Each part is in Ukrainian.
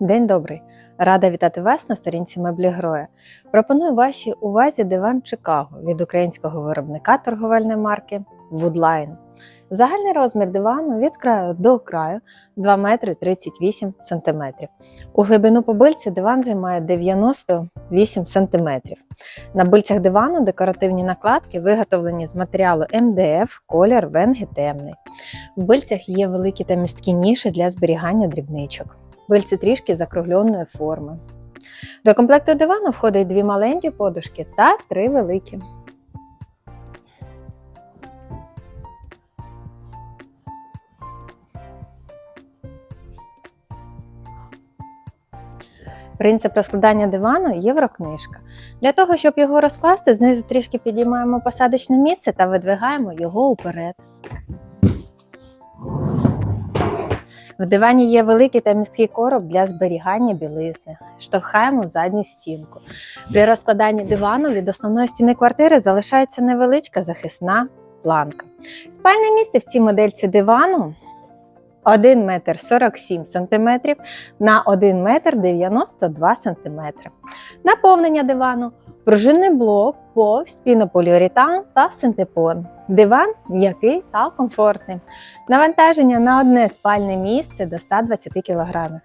День добрий! Рада вітати вас на сторінці меблі Гроя. Пропоную вашій увазі диван Чикаго від українського виробника торговельної марки Woodline. Загальний розмір дивану від краю до краю 2 метри 38 см. У глибину по бильці диван займає 98 см. На бильцях дивану декоративні накладки виготовлені з матеріалу МДФ, колір венги темний. В бильцях є великі та місткі ніші для зберігання дрібничок. Бильці трішки закругленої форми. До комплекту дивану входить дві маленькі подушки та три великі. Принцип розкладання дивану єврокнижка. Для того, щоб його розкласти, знизу трішки підіймаємо посадочне місце та видвигаємо його уперед. В дивані є великий та місткий короб для зберігання білизни. Штовхаємо задню стінку. При розкладанні дивану від основної стіни квартири залишається невеличка захисна планка. Спальне місце в цій модельці дивану 1 метр 47 см на 1 метр 92 см. Наповнення дивану пружинний блок, повсть, пінополіуретан та синтепон. Диван м'який та комфортний. Навантаження на одне спальне місце до 120 кг.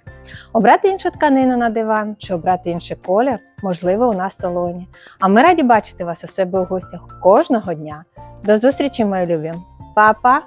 Обрати іншу тканину на диван чи обрати інший колір можливо у нас в салоні. А ми раді бачити вас у себе у гостях кожного дня. До зустрічі, мої любі! Па-па!